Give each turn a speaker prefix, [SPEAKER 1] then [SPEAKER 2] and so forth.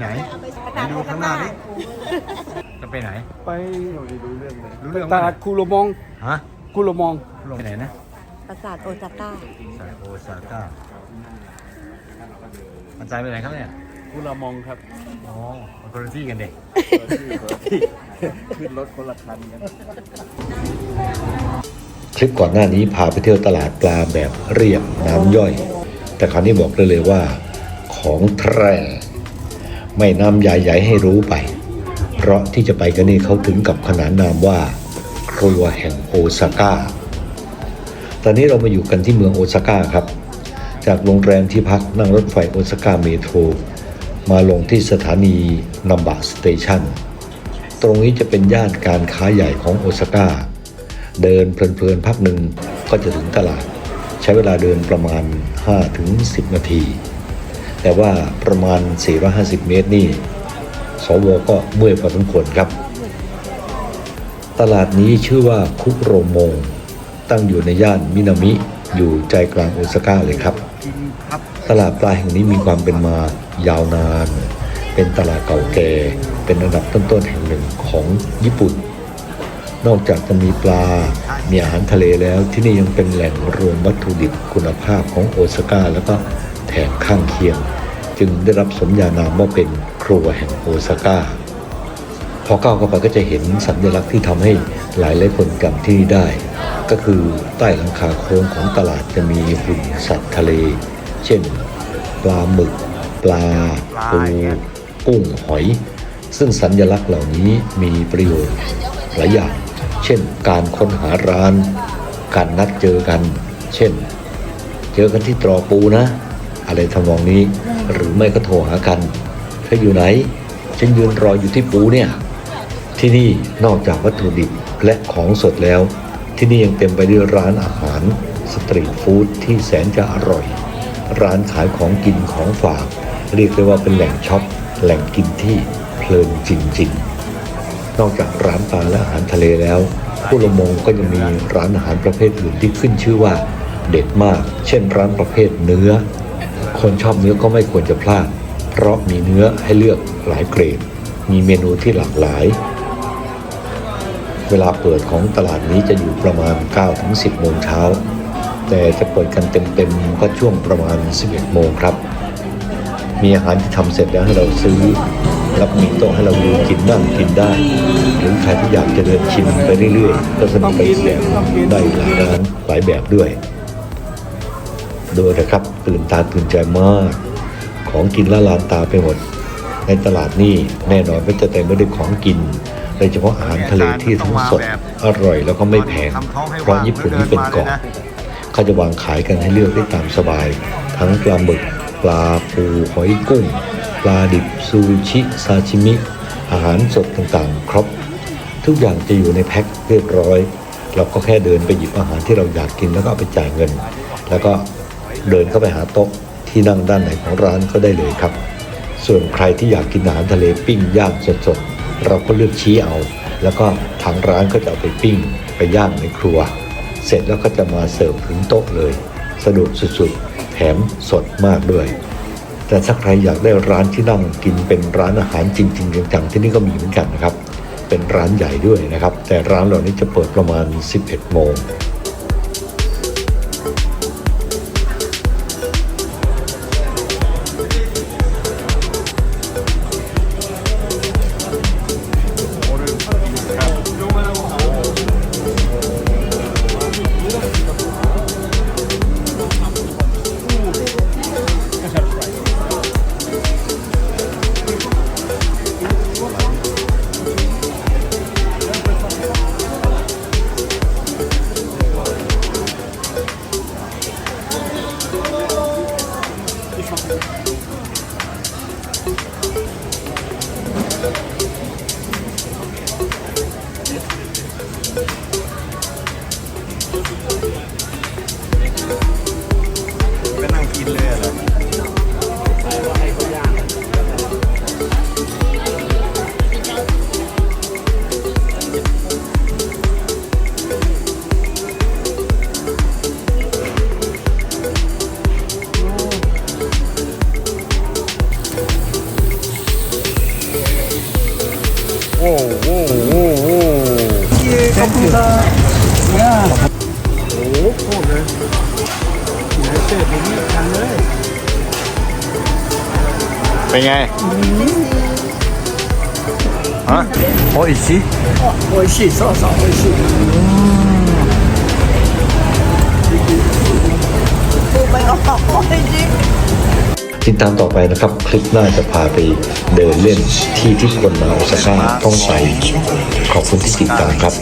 [SPEAKER 1] ไหนไปไหนไหนดูข้างหน้าดิจะไปไหน
[SPEAKER 2] ไปเราจะรู้เรื่องเลย
[SPEAKER 1] รู้เรื่อง
[SPEAKER 2] ตลาดคูโรมอง
[SPEAKER 1] ฮะ
[SPEAKER 2] คูโรมอง
[SPEAKER 1] ลงไปไหนนะ
[SPEAKER 3] ปราสาทโอซาก้า
[SPEAKER 1] สายโอซาก้ามันใจไปไหนครับเนี่ย
[SPEAKER 2] คูโรมองครับ
[SPEAKER 1] อ๋อมันคนละที่กันเด็ก
[SPEAKER 2] ขึ้นรถคนละคันกัน
[SPEAKER 4] คลิปก่อนหน้านี้พาไปเที่ยวตลาดปลาแบบเรียบน้ำย่อย แต่คราวนี้บอกได้เลยว่าของแท้ ไม่นำใหญ่ๆให้รู้ไป เพราะที่จะไปกันนี่เขาถึงกับขนานนามว่า ครัวแห่งโอซาก้า ตอนนี้เรามาอยู่กันที่เมืองโอซาก้าครับ จากโรงแรมที่พักนั่งรถไฟโอซาก้าเมโทรมาลงที่สถานีนัมบะสเตชันตรงนี้จะเป็นย่านการค้าใหญ่ของโอซาก้า เดินเพลินๆพักหนึ่งก็จะถึงตลาด ใช้เวลาเดินประมาณ 5-10 นาที แต่ว่าประมาณ 450 เมตรนี่สวก็เมื่อยพอสมควรครับ ตลาดนี้ชื่อว่าคุโรโมง ตั้งอยู่ในย่านมินามิอยู่ใจกลางโอซาก้าเลยครับ ตลาดปลาแห่งนี้มีความเป็นมายาวนาน เป็นตลาดเก่าแก่ เป็นอันดับต้นๆแห่งหนึ่งของญี่ปุ่น นอกจากจะมีปลา มีอาหารทะเลแล้วที่นี่ยังเป็นแหล่งรวมวัตถุดิบคุณภาพของโอซาก้าแล้วก็ แถบข้างเคียง จึงได้รับสมญานามว่าเป็นครัวแห่งโอซาก้าพอก้าวเข้าไปก็จะเห็นสัญลักษณ์ที่ทำให้หลายหลายคนจำที่นี่ได้ ก็คือใต้หลังคาโค้งของตลาดจะมีหุ่นสัตว์ทะเล เช่น ปลาหมึก ปลาปูกุ้งหอย ซึ่งสัญลักษณ์เหล่านี้มีประโยชน์หลายอย่าง เช่น การค้นหาร้าน การนัดเจอกัน เช่น เจอกันที่ตรอปูนะ อะไรทำนองนี้ หรือไม่ก็โทรหากันเธออยู่ไหน ฉันยืนรออยู่ที่ปูเนี่ย ที่นี่นอกจากวัตถุดิบและของสดแล้ว ที่นี่ยังเต็มไปด้วยร้านอาหาร สตรีทฟู้ดที่แสนจะอร่อย ร้านขายของกินของฝาก เรียกได้ว่าเป็นแหล่งช็อปแหล่งกินที่เพลินจริง ๆ นอกจากร้านปลาและอาหารทะเลแล้วผู้ละมงก็ยังมีร้านอาหารประเภทอื่นที่ขึ้นชื่อว่าเด็ดมาก เช่นร้านประเภทเนื้อ คนชอบเนื้อก็ไม่ควรจะพลาด เพราะมีเนื้อให้เลือกหลายเกรด มีเมนูที่หลากหลาย เวลาเปิดของตลาดนี้จะอยู่ประมาณ 9-10 โมงเช้า แต่จะเปิดกันเต็มๆก็ช่วงประมาณ 11 โมงครับ มีอาหารที่ทำเสร็จแล้วให้เราซื้อแล้วก็มีโต๊ะให้เรายืนกินนั่งกินได้ หรือใครที่อยากจะเดินชิมไปเรื่อยๆ ก็สนุกไปอีกแบบได้หลายร้านหลายแบบด้วย ดูนะครับตื่นตาตื่นใจมาก ของกินละลานตาไปหมด ในตลาดนี่แน่นอนว่าจะเต็มไปด้วยของกินโดยเฉพาะอาหารทะเลที่ทั้งสดอร่อยแล้วก็ไม่แพงเพราะญี่ปุ่นนี่เป็นเกาะเขาจะวางขายกันให้เลือกได้ตามสบาย ทั้งปลาหมึก ปลาปูหอยกุ้ง ปลาดิบซูชิซาชิมิ อาหารสดต่างๆ ครบ ทุกอย่างจะอยู่ในแพ็คเรียบร้อย เราก็แค่เดินไปหยิบอาหารที่เราอยากกินแล้วก็เอาไปจ่ายเงิน แล้วก็ เดินเข้าไปหาโต๊ะที่นั่งด้านไหนของร้านก็ได้เลยครับ ส่วนใครที่อยากกินอาหารทะเลปิ้งย่างสดๆ เราก็เลือกชี้เอา แล้วก็ทางร้านก็จะเอาไปปิ้งไปย่างในครัว เสร็จแล้วก็จะมาเสิร์ฟถึงโต๊ะเลย สะดวกสุดๆ แถมสดมากด้วย แต่ถ้าใครอยากได้ร้านที่นั่งกินเป็นร้านอาหารจริงๆจังๆที่นี่ก็มีเหมือนกันนะครับ เป็นร้านใหญ่ด้วยนะครับ แต่ร้านเหล่านี้จะเปิดประมาณ 11 โมง
[SPEAKER 2] Wow, wow,
[SPEAKER 1] wow, wow. Yeah, computer. Yeah. Ủa, cô này. Để xe Hả? Ôi xí. Ôi xí, sao sao ôi xí. Oh my god, ôi xí.
[SPEAKER 4] ติดตามต่อไปนะครับ คลิปหน้าจะพาไปเดินเล่นที่ที่คนมาโอซาก้าต้องไป ขอบคุณที่ติดตามครับ